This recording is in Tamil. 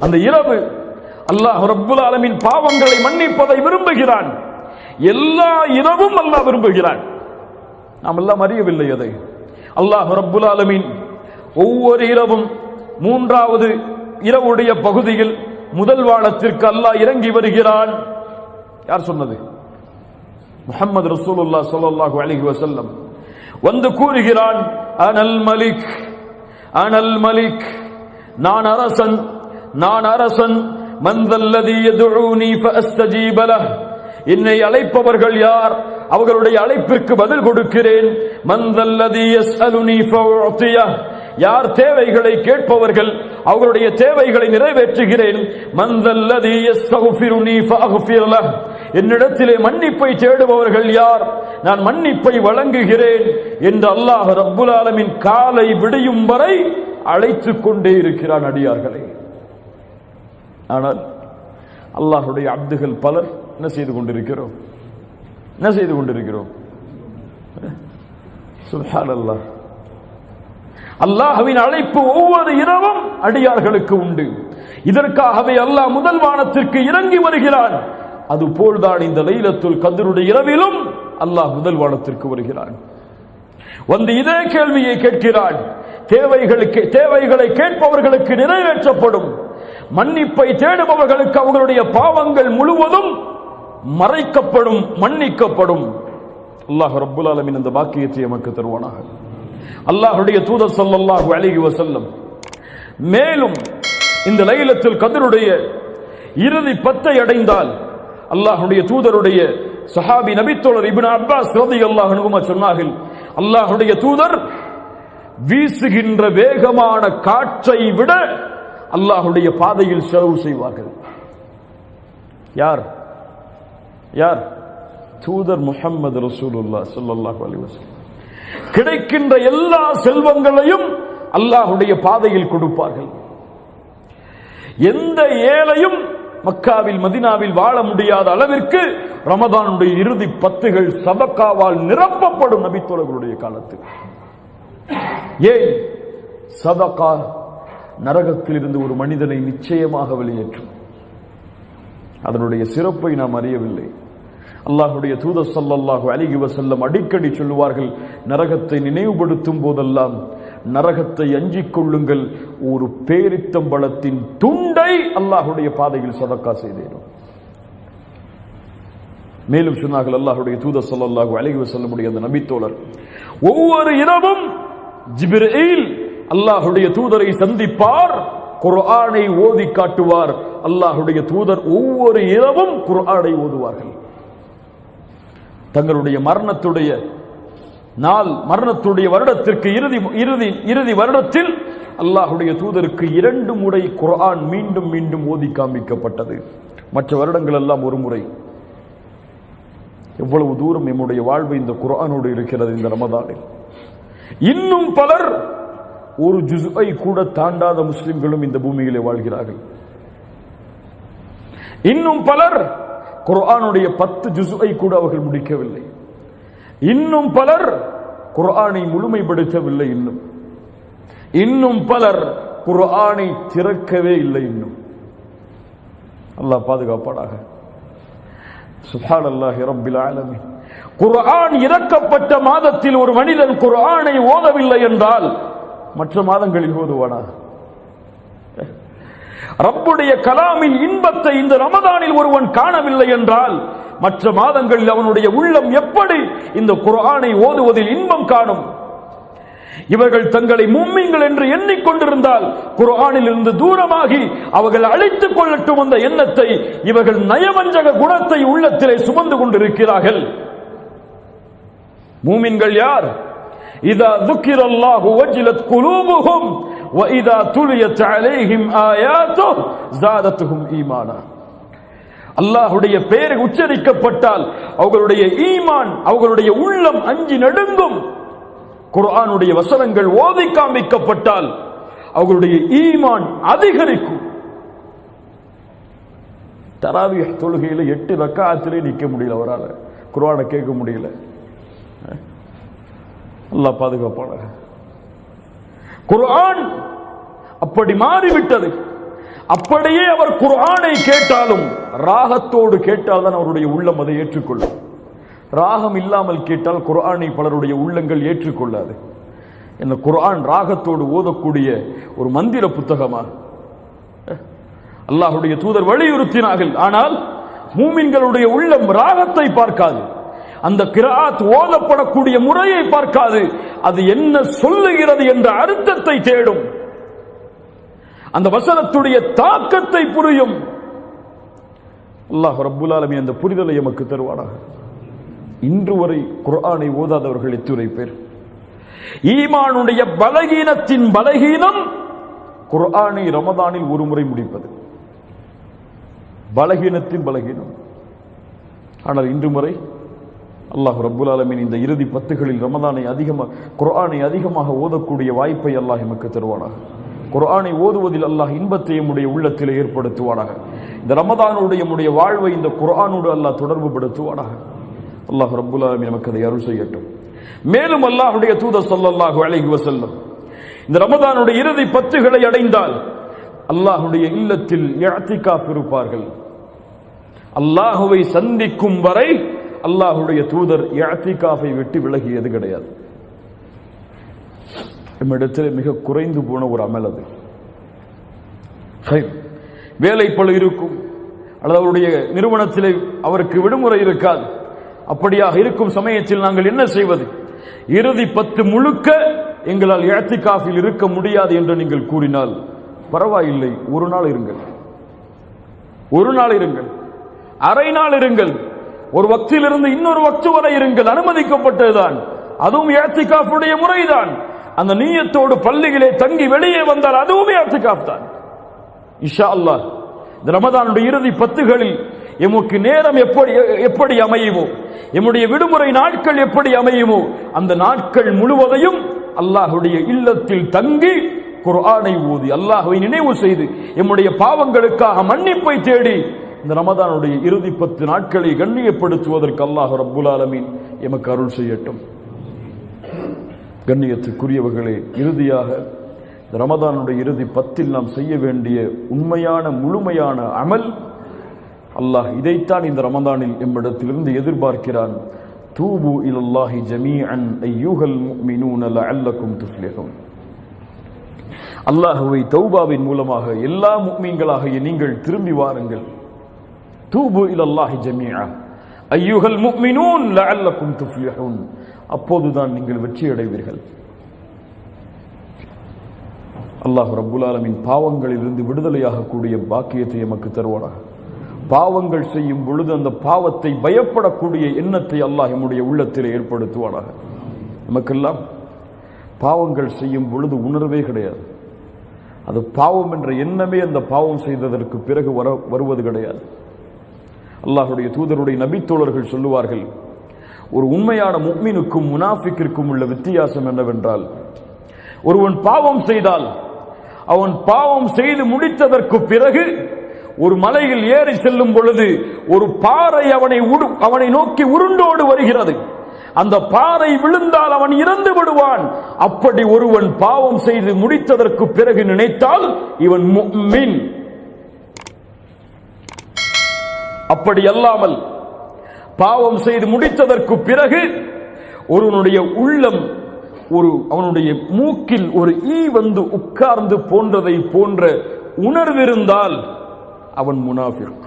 அந்த இரவு அல்லாஹ் ரப்புல் ஆலமின் பாவங்களை மன்னிப்பதை விரும்புகிறான். எல்லா இரவும் அல்லாஹ் விரும்புகிறான். நாம் எல்லாம் அறியவில்லை அதை. அல்லாஹ் ரப்புல் ஆலமின் ஒவ்வொரு இரவும் மூன்றாவது இரவுடைய பகுதியில் முதல் வானத்திற்கு அல்லாஹ் இறங்கி வருகிறான். யார் சொன்னது? முகமது ரசூலுல்லாஹ் சொல்லல்லாஹு அலிஹி வசல்லம் வந்து கூறுகிறான் அனல் மலிக் அனல் மலிக் நான் அரசன் நான் அரசன். மந்தல்லதி யதுஊனி ஃபஅஸ்தஜீப என்னை அழைப்பவர்கள் யார்? அவர்களுடைய அழைப்பிற்கு பதில் கொடுக்கிறேன். மந்தல்லதி யஸ்அலுனி ஃபஉத்தியஹ் யார் தேவைகளை கேட்பவர்கள் அவர்களுடைய தேவைகளை நிறைவேற்றுகிறேன். மந்தல்லதி யஸ்தக்ஃபிருனி ஃபஅக்ஃபிர் என்னிடத்திலே மன்னிப்பை தேடுபவர்கள் யார்? நான் மன்னிப்பை வழங்குகிறேன் என்று அல்லாஹ் ரப்புல் ஆலமின் காலை விடியும் வரை அழைத்துக் கொண்டே இருக்கிறான் அடியார்களை. ஆனால் அல்லாஹுடைய அப்துகள் பலர் என்ன செய்து கொண்டிருக்கிறோம்? என்ன செய்து கொண்டிருக்கிறோம்? சுப்ஹான் அல்லாஹ் அல்லாஹ்வின் அழைப்பு ஒவ்வொரு இரவும் அடியார்களுக்கு உண்டு. இதற்காகவே அல்லாஹ் முதல் வானத்திற்கு இறங்கி வருகிறான். அதுபோல்தான் இந்த லைலத்துல் கதிருடைய இரவிலும் அல்லாஹ் முதல் வானத்திற்கு வருகிறான். வந்து இதே கேள்வியை கேட்கிறான். தேவைகளுக்கு தேவைகளை கேட்பவர்களுக்கு நிறைவேற்றப்படும். மன்னிப்பை தேடுபவர்களுக்கு அவர்களுடைய பாவங்கள் முழுவதும் மறைக்கப்படும் மன்னிக்கப்படும். அல்லாஹ் ரப்புல் அலமின் இந்த பாக்கியத்தை நமக்கு தருவானாக. அல்லாஹுடைய தூதர் சொல்லல்லாஹு அழகி வசல்லம் மேலும் இந்த லைலத்தில் கதருடைய இறுதி பத்தை அடைந்தால் அல்லாஹுடைய தூதருடைய சஹாபி நபித்தோழர் இபின் அப்பாஸ் ரதி அல்லாஹ் சொன்னார்கள் அல்லாஹுடைய தூதர் வீசுகின்ற வேகமான காற்றை விட அல்லாஹுடைய பாதையில் செலவு செய்வார்கள். யார்? யார்? தூதர் முஹம்மது ரசூலுல்லா ஸல்லல்லாஹு அலிவசம் கிடைக்கின்ற எல்லா செல்வங்களையும் அல்லாஹுடைய பாதையில் கொடுப்பார்கள். எந்த ஏழையும் மக்காவில் மதினாவில் வாழ முடியாத அளவிற்கு ரமதானுடைய இறுதி பத்துகள் சதக்காவால் நிரப்பப்படும் நபித்தோழர்களுடைய காலத்தில் ஏன் சதக்கா நரகத்தில் இருந்து ஒரு மனிதனை நிச்சயமாக வெளியேற்றும். அதனுடைய சிறப்பை நாம் அறியவில்லை. அல்லாஹுடைய தூத ஸல்லல்லாஹு அலைஹி வசல்லம் அடிக்கடி சொல்லுவார்கள் நரகத்தை நினைவுபடுத்தும் போதெல்லாம் நரகத்தை அஞ்சிக் கொள்ளுங்கள். ஒரு பேரித்தம்பளத்தின் துண்டை அல்லாஹுடைய பாதையில் சதக்கா செய்தேனும். மேலும் சொன்னார்கள் அல்லாஹுடைய தூத ஸல்லல்லாஹு அலைஹி வசல்லமுடைய அந்த நபித்தோழர் ஒவ்வொரு இரவும் ஜிப்ரீல் அல்லாஹுடைய தூதரை சந்திப்பார் குர்ஆனை ஓதி காட்டுவார். அல்லாஹுடைய தூதர் ஒவ்வொரு இரவும் குர்ஆனை ஓதுவார்கள். தங்களுடைய மரணத்துடைய நாள் மரணத்துடைய வருடத்திற்கு இறுதி இறுதி இறுதி வருடத்தில் அல்லாஹுடைய தூதருக்கு இரண்டு முறை குர்ஆன் மீண்டும் மீண்டும் ஓதி காண்பிக்கப்பட்டது. மற்ற வருடங்கள் எல்லாம் ஒரு முறை. எவ்வளவு தூரம் நம்முடைய வாழ்வு இந்த குர்ஆனோடு இருக்கிறது இந்த ரமதானில். இன்னும் பலர் ஒரு ஜுசுவை கூட தாண்டாத முஸ்லிம்களும் இந்த பூமியிலே வாழ்கிறார்கள். இன்னும் பலர் குர்ஆனுடைய பத்து ஜுசுவை கூட அவர்கள் முடிக்கவில்லை. இன்னும் பலர் குர்ஆனை முழுமைப்படுத்தவில்லை இன்னும். இன்னும் பலர் குர்ஆனை திறக்கவே இல்லை இன்னும். அல்லாஹ் பாதுகாப்பாடாக சுப்ஹான் ரப்பில் ஆலமீன். குர்ஆன் இறக்கப்பட்ட மாதத்தில் ஒரு மனிதன் குர்ஆனை ஓதவில்லை என்றால் மற்ற மாதங்களில் ஓதுவானா? ரப்புடைய கலாமின் இன்பத்தை இந்த ரமதானில் ஒருவன் காணவில்லை என்றால் மற்ற மாதங்களில் அவனுடைய உள்ளம் எப்படி இந்த குரானை ஓதுவதில் இன்பம் காணும்? இவர்கள் தங்களை மும்மிங்கள் என்று எண்ணிக்கொண்டிருந்தால் குரானில் இருந்து தூரமாகி அவர்கள் அழித்துக் கொள்ளட்டும் அந்த எண்ணத்தை இவர்கள் நயவஞ்சக குணத்தை உள்ளத்திலே சுமந்து கொண்டிருக்கிறார்கள். மூமின்கள் யார்? இதா ذكر الله وجلت قلوبهم واذا تليت عليهم آياته زادتهم ஈமானா அல்லாஹ்வுடைய பெயர் உச்சரிக்கப்பட்டால் அவர்களுடைய ஈமான் அவர்களுடைய உள்ளம் அஞ்சி நடுங்கும் குர்ஆனுடைய வசனங்கள் ஓதி காண்பிக்கப்பட்டால் அவர்களுடைய ஈமான் அதிகரிக்கும் தராவிய தொழுகையில எட்டு ரக்காத்திலே நிக்க முடியல அவரால் குர்ஆனை கேட்க முடியல அல்லாஹ் பாதுகாப்பாளர் குர்ஆன் அப்படி மாறிவிட்டது. அப்படியே அவர் குர்ஆனை கேட்டாலும் ராகத்தோடு கேட்டால் தான் அவருடைய உள்ளம் அதை ஏற்றுக்கொள்ளும். ராகம் இல்லாமல் கேட்டால் குர்ஆனை பலருடைய உள்ளங்கள் ஏற்றுக்கொள்ளாது. இந்த குர்ஆன் ராகத்தோடு ஓதக்கூடிய ஒரு மந்திர புத்தகமா? அல்லாஹுடைய தூதர் வலியுறுத்தினார்கள். ஆனால் மூமின்களுடைய உள்ளம் ராகத்தை பார்க்காது. அந்த கிராத் ஓதப்படக்கூடிய முறையை பார்க்காது. அது என்ன சொல்லுகிறது என்ற அர்த்தத்தை தேடும். அந்த வசனத்துடைய தாக்கத்தை புரியும். அல்லாஹ் ரப்புல் அந்த புரிதலை எமக்கு தருவானாக. இன்று வரை குர்ஆனை ஓதாதவர்கள் எத்துரை பேர்? ஈமானுடைய பலகீனத்தின் பலகீனம் குரானை ரமதானில் ஒரு முறை முடிப்பது. பலகீனத்தின் பலகீனம். ஆனால் இன்று முறை அல்லாஹ் ரப்புல் ஆலமின் இந்த இறுதி பத்துகளில் ரமதானை அதிகமாக குர்ஆனை அதிகமாக ஓதக்கூடிய வாய்ப்பை அல்லாஹ் எமக்கு தருவானாக. குர்ஆனை ஓதுவதில் அல்லாஹ் இன்பத்தை எம்முடைய உள்ளத்தில் ஏற்படுத்துவானாக. இந்த ரமதானுடைய எம்முடைய வாழ்வை இந்த குர்ஆனோடு அல்லாஹ் தொடர்பு படுத்துவானாக. அல்லாஹ் ரப்புல் ஆலமின் நமக்கு அதை அருள் செய்யட்டும். மேலும் அல்லாஹுடைய தூதர் சொல்லல்லாஹு அழகி வசல்லம் இந்த ரமதானுடைய இறுதி பத்துகளை அடைந்தால் அல்லாஹுடைய இல்லத்தில் இஅ்திகாஃப் இருப்பார்கள். அல்லாஹுவை சந்திக்கும் வரை அல்லாஹுடைய தூதர் இஅ்திகாஃபை விட்டு விலகியது கிடையாது. நம்மிடத்தில் மிக குறைந்து போன ஒரு அமல் அது. வேலை பல இருக்கும். அல்லது அவருடைய நிறுவனத்திலே அவருக்கு விடுமுறை இருக்காது. அப்படியாக இருக்கும் சமயத்தில் நாங்கள் என்ன செய்வது? இறுதி பத்து முழுக்க எங்களால் இழத்திக்காஃபில் இருக்க முடியாது என்று நீங்கள் கூறினால் பரவாயில்லை ஒரு நாள் இருங்கள். ஒரு நாள் இருங்கள். அரை நாள் இருங்கள். ஒரு வக்திலிருந்து இன்னொரு வக்து வரை இருங்கள். அனுமதிக்கப்பட்டதுதான். அதுவும் ஏத்திகாஃபுடைய முறைதான். அந்த நீயத்தோடு பள்ளிகளே தங்கி வெளியே வந்தால் அதுவும் ஏத்திகாஃப் தான். இஷா அல்லாஹ். இந்த ரமதானுடைய இறுதி பத்துகளில் எமக்கு நேரம் எப்படி எப்படி அமையுமோ எம்முடைய விடுமுறை நாட்கள் எப்படி அமையுமோ அந்த நாட்கள் முழுவதையும் அல்லாஹுடைய இல்லத்தில் தங்கி குர்ஆனை ஊதி அல்லாஹுவை நினைவு செய்து எம்முடைய பாவங்களுக்காக மன்னிப்பை தேடி இந்த ரமதானுடைய இறுதி பத்து நாட்களை கண்ணியப்படுத்துவதற்கு அல்லாஹ் ரப்புல் ஆலமீன் எமக்கு அருள் செய்யட்டும். கண்ணியத்துக்குரியவர்களே இறுதியாக இந்த ரமதானுடைய இறுதி பத்தில் நாம் செய்ய வேண்டிய உண்மையான முழுமையான அமல் அல்லாஹ் இதைத்தான் இந்த ரமதானில் எம்மிடத்திலிருந்து எதிர்பார்க்கிறான். தூபு இலல்லாஹி ஜமீஅன் ஐயூஹல் முஃமினூன அல்லக்கும் துஃப்லிஹூன். அல்லாஹுவை தௌபாவின் மூலமாக எல்லா முக்மீன்களாகிய நீங்கள் திரும்பி வாருங்கள். தூபு இலல்லாஹி ஜமீஆ. ஐயூஹல் முஃமினூன் லஅல்லக்கும் துஃப்லிஹூன். அப்போதுதான் நீங்கள் வெற்றி அடைவீர்கள் அல்லாஹ் ரப்புல் ஆலமின் பாவங்களிலிருந்து விடுதலையாகக்கூடிய பாக்கியத்தை எமக்கு தருவானாக பாவங்கள் செய்யும் பொழுது அந்த பாவத்தை பயப்படக்கூடிய எண்ணத்தை அல்லாஹ் எம்முடைய உள்ளத்தில் ஏற்படுத்துவானாக நமக்கெல்லாம் பாவங்கள் செய்யும் பொழுது உணர்வே கிடையாது. அது பாவம் என்ற எண்ணமே அந்த பாவம் செய்ததற்கு பிறகு வர வருவது கிடையாது. அல்லாஹுடைய தூதருடைய நபித்தோழர்கள் சொல்லுவார்கள் ஒரு உண்மையான முக்மீனுக்கும் முனாஃபிக்கிற்கும் உள்ள வித்தியாசம் என்னவென்றால் ஒருவன் பாவம் செய்தால் அவன் பாவம் செய்து முடித்ததற்கு பிறகு ஒரு மலையில் ஏறி செல்லும் பொழுது ஒரு பாறை அவனை அவனை நோக்கி உருண்டோடு வருகிறது. அந்த பாறை விழுந்தால் அவன் இறந்து விடுவான். அப்படி ஒருவன் பாவம் செய்து முடித்ததற்கு பிறகு நினைத்தால் இவன் மீன் அப்படி அல்லாமல் பாவம் செய்து முடித்ததற்கு பிறகு ஒருவனுடைய உள்ளம் ஒரு அவனுடைய மூக்கில் ஒரு ஈ வந்து உட்கார்ந்து போன்றதை போன்ற உணர்விருந்தால் அவன் முனாஃபிக்.